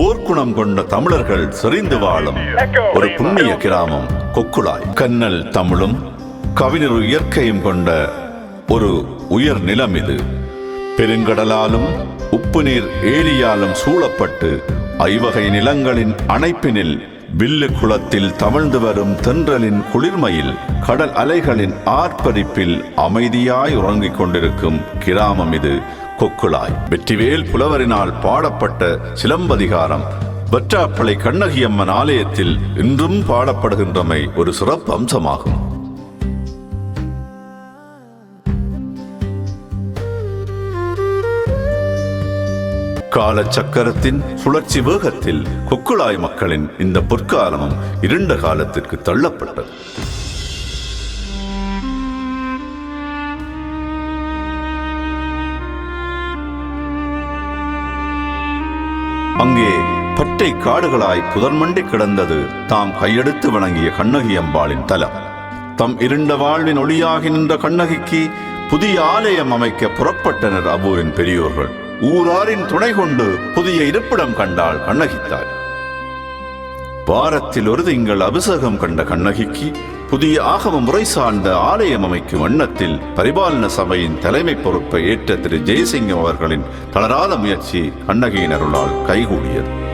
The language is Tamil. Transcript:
போர்க்குணம் கொண்ட தமிழர்கள் செறிந்து வாழும் ஒரு புண்ணிய கிராமம் கொக்குளாய். கண்ணல் தமிழும் கவிஞர் இயற்கையும் கொண்ட ஒரு உயர் நிலம் இது. பெருங்கடலாலும் உப்பு நீர் ஏரியாலும் சூழப்பட்டு ஐவகை நிலங்களின் அணைப்பினில் வில்லு குளத்தில் தவழ்ந்து வரும் தென்றலின் குளிர்மையில் கடல் அலைகளின் ஆர்ப்பரிப்பில் அமைதியாய் உறங்கிக் கொண்டிருக்கும் கிராமம் இது. கொக்குளாய் வெற்றிவேல் புலவரினால் பாடப்பட்ட சிலம்பதிகாரம். வற்றாப்பளை கண்ணகியம்மன் ஆலயத்தில் இன்றும் பாடப்படுகின்றமை ஒரு சிறப்பு அம்சமாகும். காலச்சக்கரத்தின் சுழற்சி வேகத்தில் கொக்குளாய் மக்களின் இந்த பொற்காலமும் இருண்ட காலத்திற்கு தள்ளப்பட்டது. அங்கே பட்டை காடுகளாய் புதர்மண்டி கிடந்தது. தாம் கையெடுத்து வணங்கிய கண்ணகி அம்பாளின் தலம். தம் இருண்ட வாழ்வின் ஒளியாகி நின்ற கண்ணகிக்கு புதிய ஆலயம் அமைக்க புறப்பட்டனர் அவ்வூரின் பெரியோர்கள். ஊராரின் துணை கொண்டு புதிய இருப்பிடம் கண்டால் கண்ணகித்தாய் வாரத்தில் ஒரு திங்கள் அபிஷேகம் கண்ட கண்ணகிக்கு புதிய ஆகம முறை சார்ந்த ஆலயம் அமைக்கும் எண்ணத்தில் பரிபாலன சபையின் தலைமை பொறுப்பை ஏற்ற திரு ஜெயசிங்கம் அவர்களின் தளராத முயற்சி கண்ணகியினருளால் கைகூடியது.